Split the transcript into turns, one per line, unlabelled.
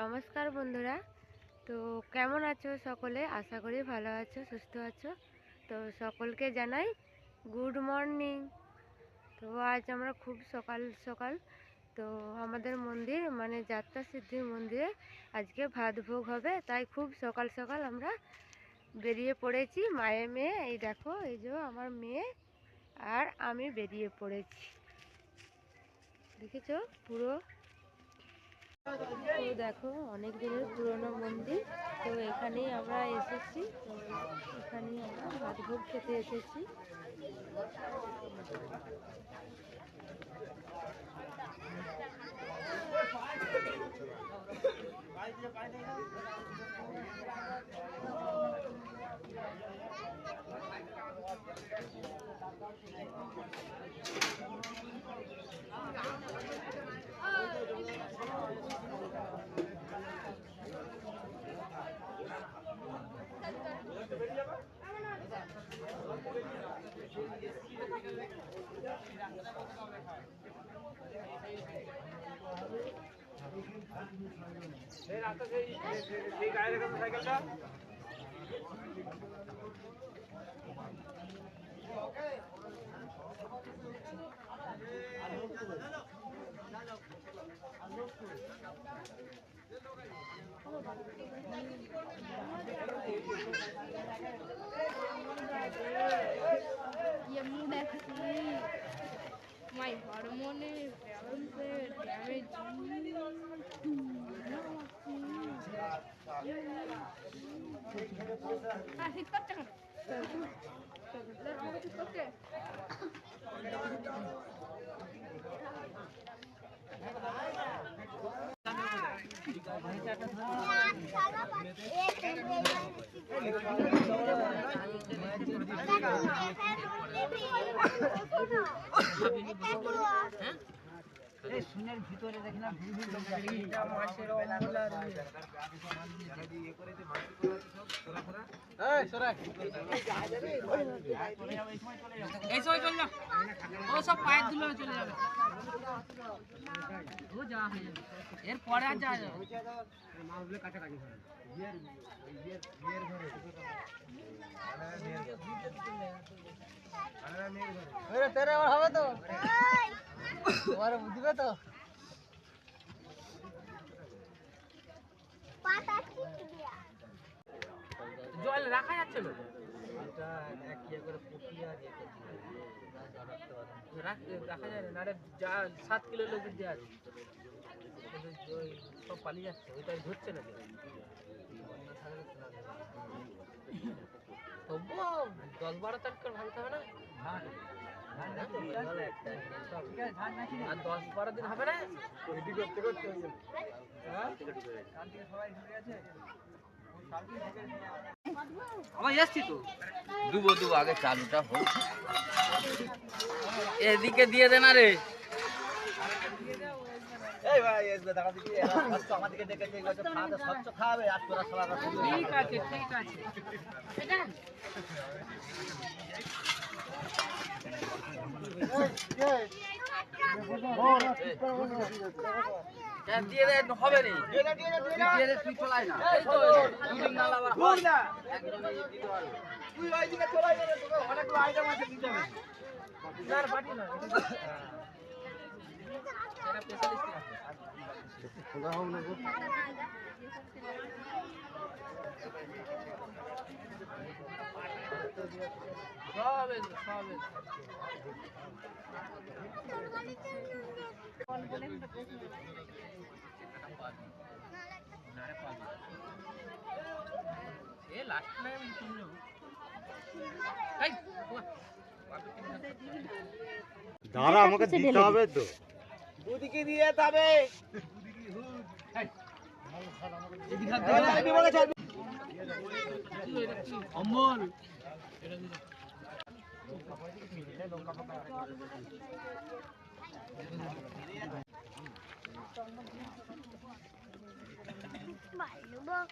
নমস্কার বন্ধুরা। তো কেমন আছো সকলে? আশা করি ভালো আছো, সুস্থ আছো। তো সকলকে জানাই গুড মর্নিং তো আজ আমরা খুব সকাল সকাল তো আমাদের মন্দির মানে যাত্রা সিদ্ধির মন্দিরে আজকে ভাত ভোগ হবে। তাই খুব সকাল সকাল আমরা বেরিয়ে পড়েছি। মায়ের মেয়ে, এই দেখো, এই যে আমার মেয়ে আর আমি বেরিয়ে পড়েছি। দেখেছ পুরো তো দেখো, অনেক দিনের পুরনো মন্দির। তো এখানেই আমরা এসেছি। তো এখানেই আমরা ভাত ভোগ খেতে এসেছি।
দেখছি মাই হরমোনে ব্যালেন্সে ড্যামেজ হ্যাঁ ঠিক করছে করছে
শুনের ভিতরে দেখি না
এই সময় চল না। ও সব পায়ের ধুলো চলে যাবে। ও যাওয়া হয়ে যাবে। এরপরে আর যাওয়া যাবে
তেরে হবে তো? বুঝবে তো?
জল রাখা যাচ্ছে না।
এটা এক ইয়ে করে
রাখা যায় না আরে যা সাত কিলো লোকের যে আছে কিন্তু ওই সব পালিয়ে যাচ্ছে ওইটা ধরছে না তবুও দশ বারো তারিখ করে ভাঙতে হবে না? আর দশ বারো দিন হবে না?
রেডি করতে করতে হ্যাঁ? সবাই আছে
আমার এসছি তো।
দুবো দুবো আগে চালুটা হোক। এদিকে দিয়ে দে না রে।
ঠিক আছে ঠিক আছে।
হ্যাঁ, দিয়ে দিয়ে
হবে।
এ লাস্ট টাইম শুনলো
দাঁড়া আমাকে দিতে হবে তো
দুদিকে দিয়ে তবে
অমল mày đúng không